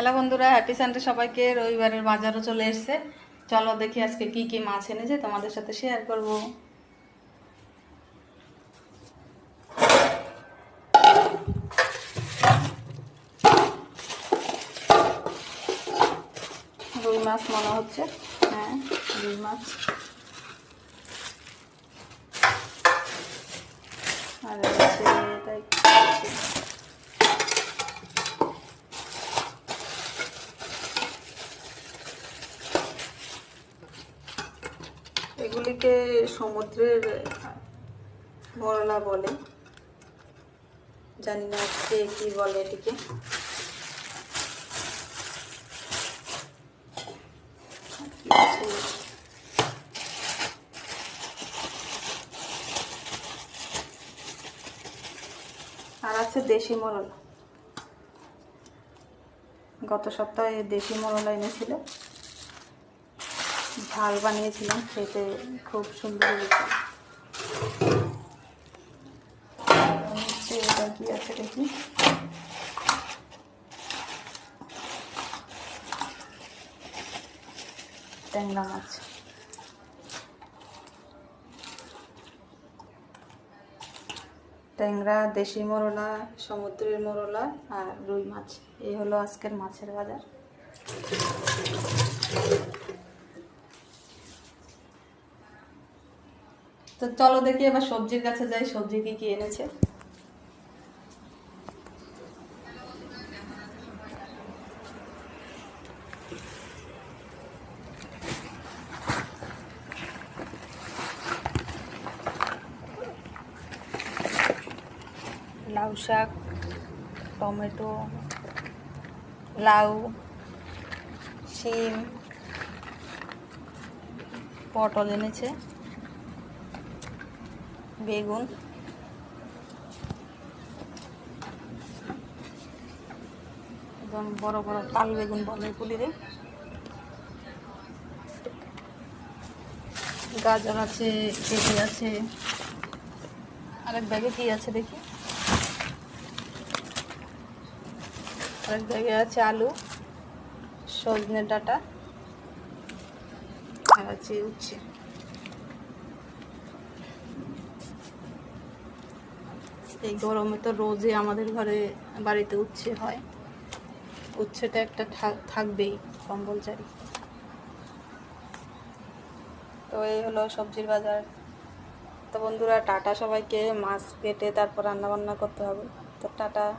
Hello বন্ধুরা happy Sunday সবাইকে। রবিবারের বাজারও চলে এসেছে। চলো দেখি আজকে কি কি মাছ এনেছে, তোমাদের সাথে শেয়ার করব। রুই মাছ মনে হচ্ছে। হ্যাঁ রুই মাছ আর হচ্ছে এটাই এগুলিকে সমুদ্রের মরলা বলে। জানি না কে কি বলে এটিকে? আর আছে দেশি মরলা। গত সপ্তাহে দেশি মরলা এনেছিল। ঝাল বানিয়েছিলাম, খেতে খুব সুন্দর হচ্ছে এটা কি আছে দেখি। ট্যাংরা মাছ। ট্যাংরা, দেশি মরলা, সমুদ্রের মরলা আর রুই মাছ। এই হলো আজকের মাছের বাজার। তো চলো দেখি এবার সবজির কাছে যাই, সবজি কি কি এনেছে। লাউ শাক, টমেটো, লাউ, শিম, পটল এনেছে। বেগুন। একদম বড় বড় তাল বেগুন বলে এগুলিরে। গাজর আছে, পেঁপে আছে, আরেক ব্যাগে কি আছে দেখি? আরেক ব্যাগে আছে আলু, সজনে ডাটা, আর আছে উচ্ছে। এই গরমে তো রোজই আমাদের ঘরে বাড়িতে উচ্ছে হয়। উচ্ছেটা একটা থাক- থাকবেই কম্বল চারি তো এই হলো সবজির বাজার। তো বন্ধুরা, টাটা সবাইকে, মাছ কেটে তারপর রান্নাবান্না করতে হবে। তো টাটা।